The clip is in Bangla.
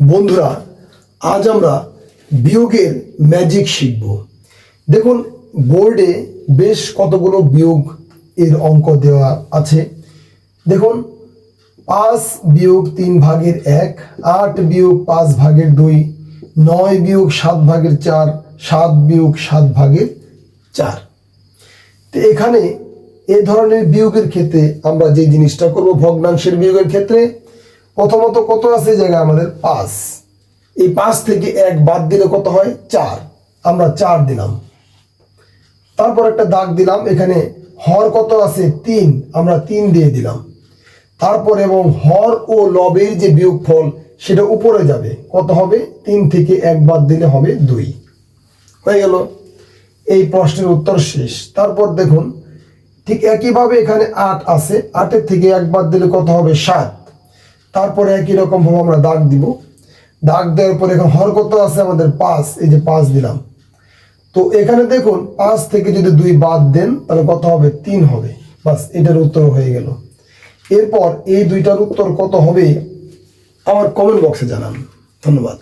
বন্ধুরা, আজ আমরা বিয়োগের ম্যাজিক শিখব। দেখুন বোর্ডে বেশ কতগুলো বিয়োগ এর অঙ্ক দেওয়া আছে। দেখুন, পাঁচ বিয়োগ তিন ভাগের এক, আট বিয়োগ পাঁচ ভাগের দুই, নয় বিয়োগ সাত ভাগের চার, সাত বিয়োগ সাত ভাগের চার। তো এখানে এ ধরনের বিয়োগের ক্ষেত্রে আমরা যে জিনিসটা করব, ভগ্নাংশের বিয়োগের ক্ষেত্রে প্রথমত কত আছে জায়গায় আমাদের পাঁচ। এই পাঁচ থেকে এক বাদ দিলে কত হয়? চার। আমরা চার দিলাম। তারপর একটা দাগ দিলাম, এখানে হর কত আছে? তিন। আমরা তিন দিয়ে দিলাম। তারপর এবং হর ও লবের যে বিয়োগ ফল সেটা উপরে যাবে। কত হবে? তিন থেকে এক বাদ দিলে হবে দুই। হয়ে গেল। এই প্রশ্নের উত্তর শেষ। তারপর দেখুন, ঠিক একইভাবে এখানে আট আছে। আটের থেকে এক বাদ দিলে কত হবে? সাত। তারপরে একই রকম ভাবে আমরা দাগ দিব। দাগ দেওয়ার পরে এখন হর কত আছে আমাদের পাঁচ, এই যে পাঁচ দিলাম। তো এখানে দেখুন, পাঁচ থেকে যদি দুই বাদ দেন, তাহলে কত হবে? তিন হবে। বাস, এটার উত্তর হয়ে গেল। এরপর এই দুইটার উত্তর কত হবে? আমার কমেন্ট বক্সে জানান। ধন্যবাদ।